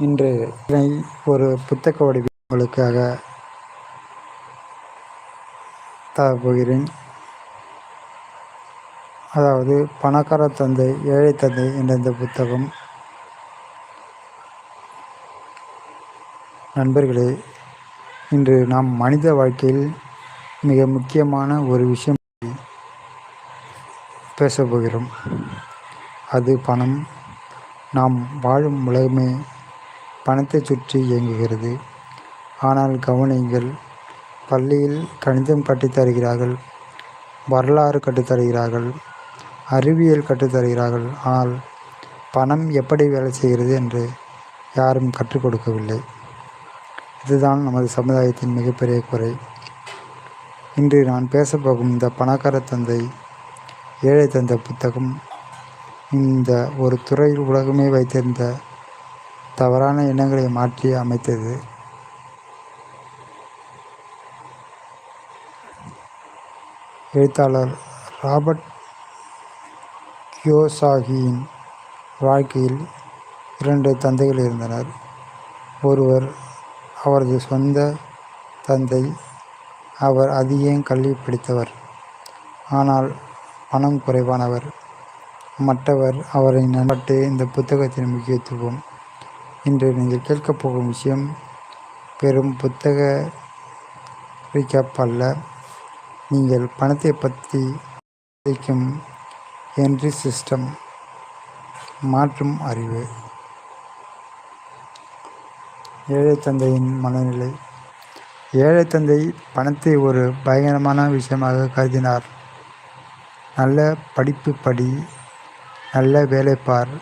இன்று இதனை ஒரு புத்தக வடிவில் உங்களுக்காக தரப்போகிறேன் அதாவது பணக்கார தந்தை ஏழை தந்தை என்ற இந்த புத்தகம். நண்பர்களே இன்று நாம் மனித வாழ்க்கையில் மிக முக்கியமான ஒரு விஷயம் பேச போகிறோம். அது பணம். நாம் வாழும் உலகமே பணத்தை சுற்றி இயங்குகிறது. ஆனால் கவனிங்கள் பள்ளியில் கணிதம் கற்றுத் தருகிறார்கள் வரலாறு கற்றுத்தருகிறார்கள் அறிவியல் கற்றுத்தருகிறார்கள் ஆனால் பணம் எப்படி வேலை செய்கிறது என்று யாரும் கற்றுக் கொடுக்கவில்லை. இதுதான் நமது சமுதாயத்தின் மிகப்பெரிய குறை. இன்று நான் பேசப்போகும் இந்த பணக்கார தந்தை ஏழை தந்தை புத்தகம் இந்த ஒரு துறையில் உலகமே வைத்திருந்த தவறான எண்ணங்களை மாற்றி அமைத்தது. எழுத்தாளர் ராபர்ட் கியோசாகியின் வாழ்க்கையில் இரண்டு தந்தைகள் இருந்தனர். ஒருவர் அவரது சொந்த தந்தை அவர் அதிகம் கல்வி படித்தவர் ஆனால் பணம் குறைவானவர். மற்றவர் அவரை நண்பட்டு இந்த புத்தகத்தின் முக்கியத்துவம் இன்று நீங்கள் கேட்கப் போகும் விஷயம் பெரும் புத்தக ரீகேப் அல்ல. நீங்கள் பணத்தை பற்றி சிந்திக்கும் என்ட்ரி சிஸ்டம் மாற்றும் அறிவு. ஏழை தந்தையின் மனநிலை. ஏழை தந்தை பணத்தை ஒரு பயங்கரமான விஷயமாக கருதினார். நல்ல படிப்பு படி நல்ல வேலை பார்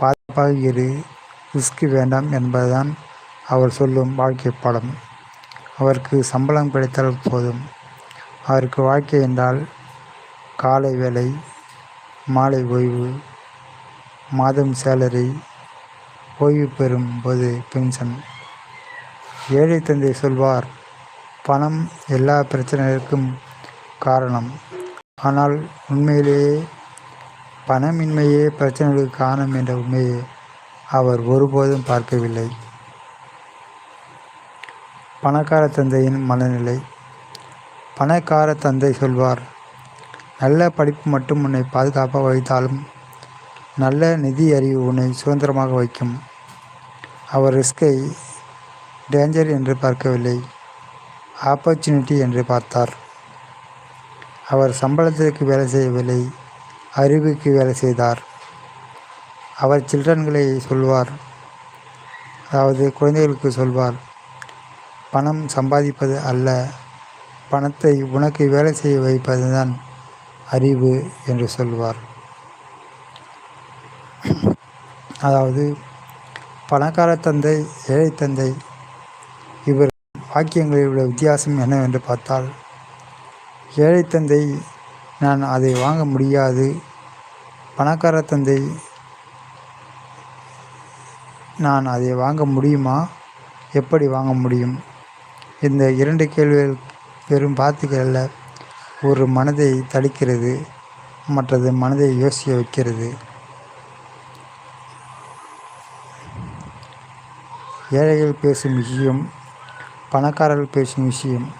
பாதுகாப்பாக இரு. ரிஸ்க் வேண்டாம் என்பதுதான் அவர் சொல்லும் வாழ்க்கை பாடம் அவருக்கு சம்பளம் கிடைத்தால் போதும். அவருக்கு வாழ்க்கை என்றால் காலை வேலை மாலை ஓய்வு மாதம் சேலரி ஓய்வு பெறும் போது பென்ஷன் ஏழை தந்தை சொல்வார் பணம் எல்லா பிரச்சனைகளுக்கும் காரணம். ஆனால் உண்மையிலேயே பணமின்மையே பிரச்சனைகளுக்கு காரணம் என்ற உண்மையை. அவர் ஒருபோதும் பார்க்கவில்லை. பணக்கார தந்தையின் மனநிலை. பணக்கார தந்தை சொல்வார் நல்ல படிப்பு மட்டும் உன்னை பாதுகாப்பாக வைத்தாலும் நல்ல நிதி அறிவு உன்னை சுதந்திரமாக வைக்கும். அவர் ரிஸ்கை டேஞ்சர் என்று பார்க்கவில்லை ஆப்பர்ச்சுனிட்டி என்று பார்த்தார். அவர் சம்பளத்திற்கு வேலை செய்யவில்லை அறிவுக்கு வேலை செய்தார். அவர் சில்ட்ரன்களை சொல்வார். அதாவது குழந்தைகளுக்கு சொல்வார். பணம் சம்பாதிப்பது அல்ல. பணத்தை உனக்கு வேலை செய்ய வைப்பது தான் அறிவு என்று சொல்வார். அதாவது பணக்கார தந்தை ஏழை தந்தை இவர் வாக்கியங்களில் உள்ள வித்தியாசம் என்னவென்று பார்த்தால் ஏழை தந்தை நான் அதை வாங்க முடியாது. பணக்கார தந்தை நான் அதை வாங்க முடியுமா? எப்படி வாங்க முடியும்? இந்த இரண்டு கேள்விகள் பெரும் வார்த்தைகள் ஒரு மனதை தடுக்கிறது மற்றது மனதை யோசிக்க வைக்கிறது. ஏழைகள் பேசும் விஷயம் பணக்காரர்கள் பேசும் விஷயம்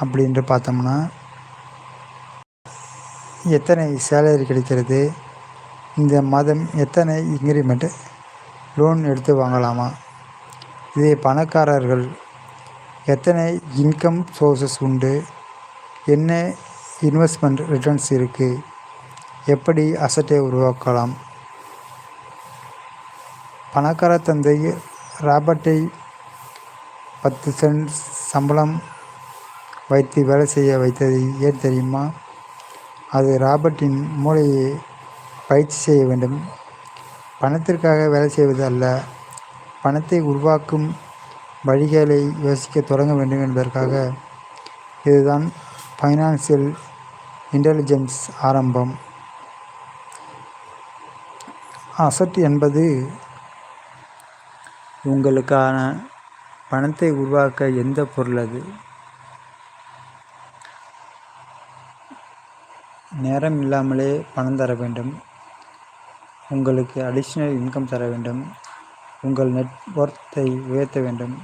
அப்படின்ட்டு பார்த்தோம்னா எத்தனை சேலரி கிடைக்கிறது? இந்த மாதம் எத்தனை இன்க்ரிமெண்ட் லோன் எடுத்து வாங்கலாமா? இதே பணக்காரர்கள் எத்தனை இன்கம் சோர்சஸ் உண்டு? என்ன இன்வெஸ்ட்மெண்ட் ரிட்டர்ன்ஸ் இருக்குது எப்படி அசட்டை உருவாக்கலாம்? பணக்கார தந்தை ராபர்ட்டை பத்து சென்ட் சம்பளம் வைத்து வேலை செய்ய வைத்தது ஏன் தெரியுமா? அது ராபர்ட்டின் மூளையை பயிற்சி செய்ய வேண்டும். பணத்திற்காக வேலை செய்வது அல்ல. பணத்தை உருவாக்கும் வழிகளை யோசிக்க தொடங்க வேண்டும் என்பதற்காக இதுதான் ஃபைனான்சியல் இன்டெலிஜென்ஸ் ஆரம்பம். அசட் என்பது உங்களுக்கான பணத்தை உருவாக்க எந்த பொருள் அது? நேரம் இல்லாமலே பணம் தர வேண்டும். உங்களுக்கு அடிஷ்னல் இன்கம் தர வேண்டும். உங்கள் நெட்ஒர்த்தை உயர்த்த வேண்டும்.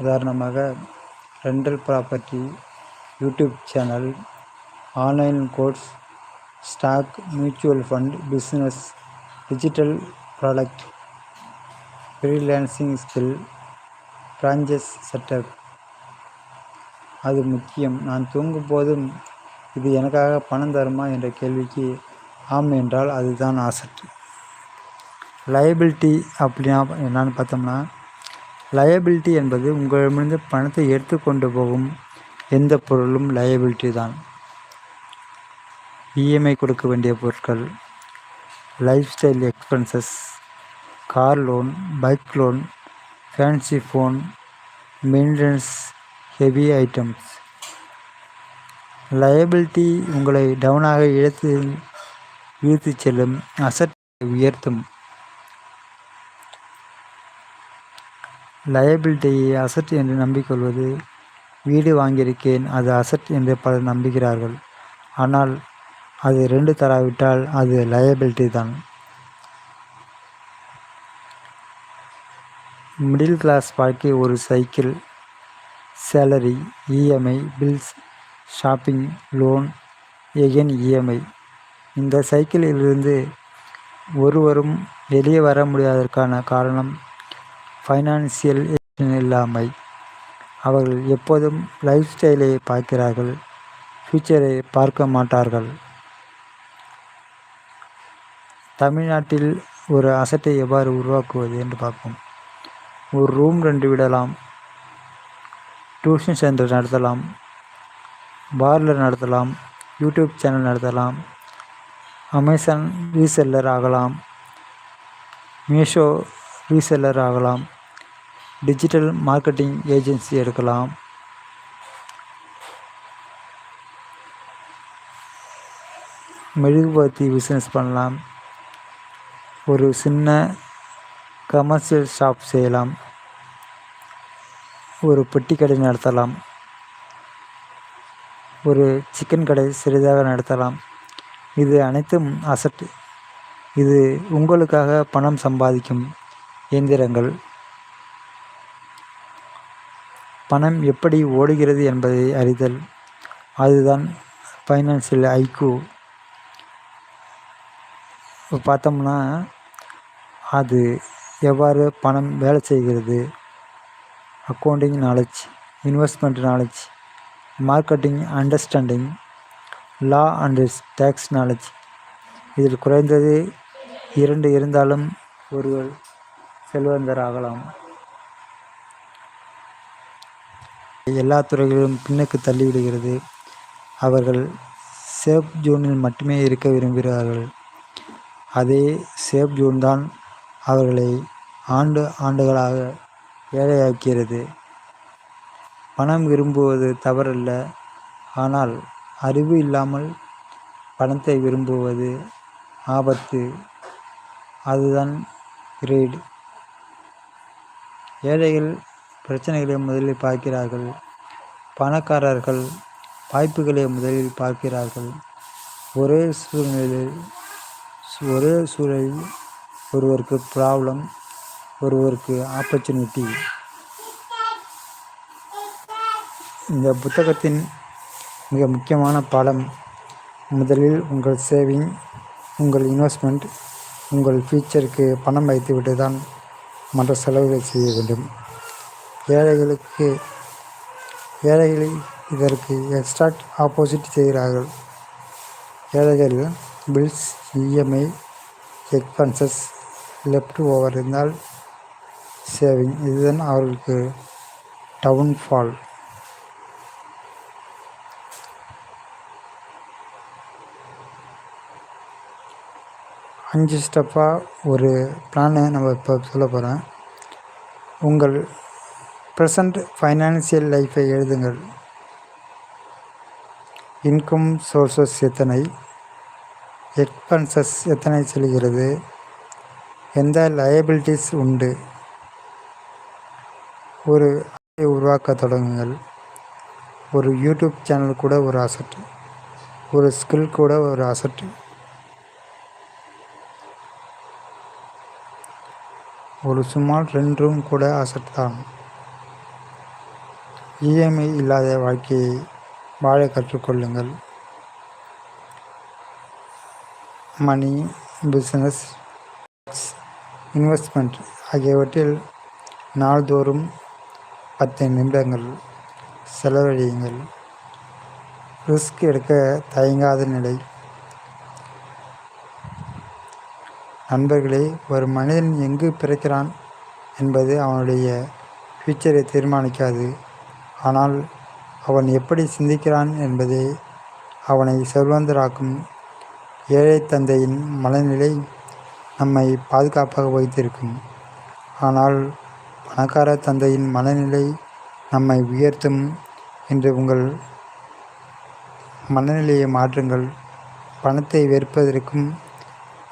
உதாரணமாக rental property YouTube channel online course stock mutual fund business digital product freelancing skill franchise setup அது முக்கியம். நான் தூங்கும் போதும் இது எனக்காக பணம் தருமா என்ற கேள்விக்கு ஆம் என்றால் அதுதான் ஆசட் லயபிலிட்டி அப்படின்னா என்னன்னு பார்த்தோம்னா லயபிலிட்டி என்பது உங்களிடமிருந்து பணத்தை எடுத்துக்கொண்டு போகும் எந்த பொருளும் லயபிலிட்டி தான். இஎம்ஐ கொடுக்க வேண்டிய பொருட்கள் life style expenses car loan bike loan fancy phone maintenance heavy items liability உங்களை டவுனாக இழுத்து இழுத்துச் செல்லும் அசட்டை உயர்த்தும். லயபிலிட்டியை அசட் என்று நம்பிக்கொள்வது வீடு வாங்கியிருக்கேன் அது அசட் என்று பலர் நம்புகிறார்கள். ஆனால் அது ரெண்டு தராவிட்டால் அது லயபிலிட்டி தான். மிடில் கிளாஸ் வாழ்க்கை ஒரு cycle salary EMI bills shopping loan again EMI இந்த சைக்கிளிலிருந்து ஒருவரும் வெளியே வர முடியாததற்கான காரணம் ஃபைனான்சியல் இல்லாமை. அவர்கள் எப்போதும் லைஃப் ஸ்டைலை பார்க்கிறார்கள் ஃப்யூச்சரை பார்க்க மாட்டார்கள். தமிழ்நாட்டில் ஒரு அசட்டை எவ்வாறு உருவாக்குவது என்று பார்ப்போம். ஒரு ரூம் ரெண்டு விடலாம் டியூஷன் சென்டர் நடத்தலாம் பார்லர் நடத்தலாம் யூடியூப் சேனல் நடத்தலாம் அமேசான் ரீசெல்லர் ஆகலாம். மீஷோ ரீசெல்லர் ஆகலாம். டிஜிட்டல் மார்க்கெட்டிங் ஏஜென்சி எடுக்கலாம். மெழுகுபத்தி பிஸ்னஸ் பண்ணலாம். ஒரு சின்ன கமர்ஷியல் ஷாப் செய்யலாம். ஒரு பெட்டி கடை நடத்தலாம். ஒரு சிக்கன் கடை சிறிதாக நடத்தலாம். இது அனைத்தும் அசட்டு. இது உங்களுக்காக பணம் சம்பாதிக்கும் இயந்திரங்கள் பணம் எப்படி ஓடுகிறது என்பதை அறிதல். அதுதான் ஃபைனான்சியல் ஐக்யூ பார்த்தோம்னா அது எவ்வாறு பணம் வேலை செய்கிறது? Accounting knowledge investment knowledge marketing understanding law and tax knowledge இதில் குறைந்தது இரண்டு இருந்தாலும் ஒருவர் செல்வந்தர் ஆகலாம் எல்லா துறைகளிலும் பின்னுக்கு தள்ளிவிடுகிறது அவர்கள் சேஃப் ஜோனில் மட்டுமே இருக்க விரும்புகிறார்கள். அதே சேஃப் ஜோன் தான் அவர்களை ஆண்டு ஆண்டுகளாக வேலையாக்கிறது பணம் விரும்புவது தவறல்ல. ஆனால் அறிவு இல்லாமல் பணத்தை விரும்புவது ஆபத்து. அதுதான் கிரீடு ஏழைகள் பிரச்சனைகளை முதலில் பார்க்கிறார்கள். பணக்காரர்கள் வாய்ப்புகளை முதலில் பார்க்கிறார்கள். ஒரே சூழ்நிலையில் ஒரே சூழலில் ஒருவருக்கு ப்ராப்ளம் ஒருவருக்கு ஆப்பர்ச்சுனிட்டி இந்த புத்தகத்தின் மிக முக்கியமான பாடம். முதலில் உங்கள் சேவிங் உங்கள் இன்வெஸ்ட்மெண்ட் உங்கள் ஃபியூச்சருக்கு பணம் வைத்துவிட்டு தான் மற்ற செலவுகளை செய்ய வேண்டும். ஏழைகளுக்கு ஏழைகளை இதற்கு எக்ஸ்ட்ராக்ட் ஆப்போசிட் செய்கிறார்கள். ஏழைகள் bills EMI expenses left over இருந்தால் சேவிங் இதுதான் அவர்களுக்கு டவுன்ஃபால் அஞ்சு ஸ்டெப்பாக ஒரு பிளானை நம்ம இப்போ சொல்ல போகிறேன் உங்கள் ப்ரெசண்ட் ஃபைனான்சியல் லைஃப்பை எழுதுங்கள். இன்கம் சோர்ஸஸ் எத்தனை? எக்ஸ்பென்சஸ் எத்தனை செல்கிறது? எந்த லயபிலிட்டிஸ் உண்டு? ஒரு உருவாக்க தொடங்குங்கள். ஒரு யூடியூப் சேனல் கூட ஒரு அசட்டு ஒரு ஸ்கில் கூட ஒரு அசட்டு ஒரு சுமார் ரெண்டு ரூம் கூட அசட்தான். இஎம்ஐ இல்லாத வாழ்க்கையை வாழ கற்றுக்கொள்ளுங்கள். மணி பிஸ்னஸ் இன்வெஸ்ட்மெண்ட் ஆகியவற்றில் நாள்தோறும் பத்து நிமிடங்கள் செலவழியுங்கள். ரிஸ்க் எடுக்க தயங்காத நிலை. நண்பர்களே ஒரு மனிதன் எங்கு பிறக்கிறான் என்பது அவனுடைய ஃபியூச்சரை தீர்மானிக்காது. ஆனால் அவன் எப்படி சிந்திக்கிறான் என்பதே அவனை செல்வந்தராக்கும் ஏழை தந்தையின் மனநிலை நம்மை பாதுகாப்பாக வைத்திருக்கும். ஆனால் பணக்கார தந்தையின் மனநிலை நம்மை உயர்த்தும் என்று உங்கள் மனநிலையை மாற்றுங்கள். பணத்தை வெறுப்பதற்கும்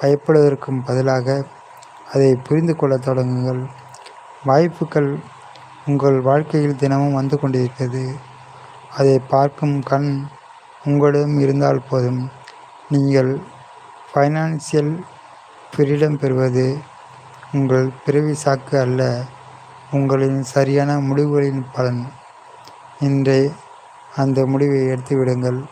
பயப்படுவதற்கும் பதிலாக அதை புரிந்து கொள்ளத் தொடங்குங்கள். வாய்ப்புகள் உங்கள் வாழ்க்கையில் தினமும் வந்து கொண்டிருக்கிறது. அதை பார்க்கும் கண் உங்களிடம் இருந்தால் போதும். நீங்கள் ஃபைனான்சியல் ஃப்ரீடம் பெறுவது உங்கள் பிறவி சாக்கு அல்ல உங்களின் சரியான முடிவுகளின் பலன். இன்றே அந்த முடிவை எடுத்துவிடுங்கள்.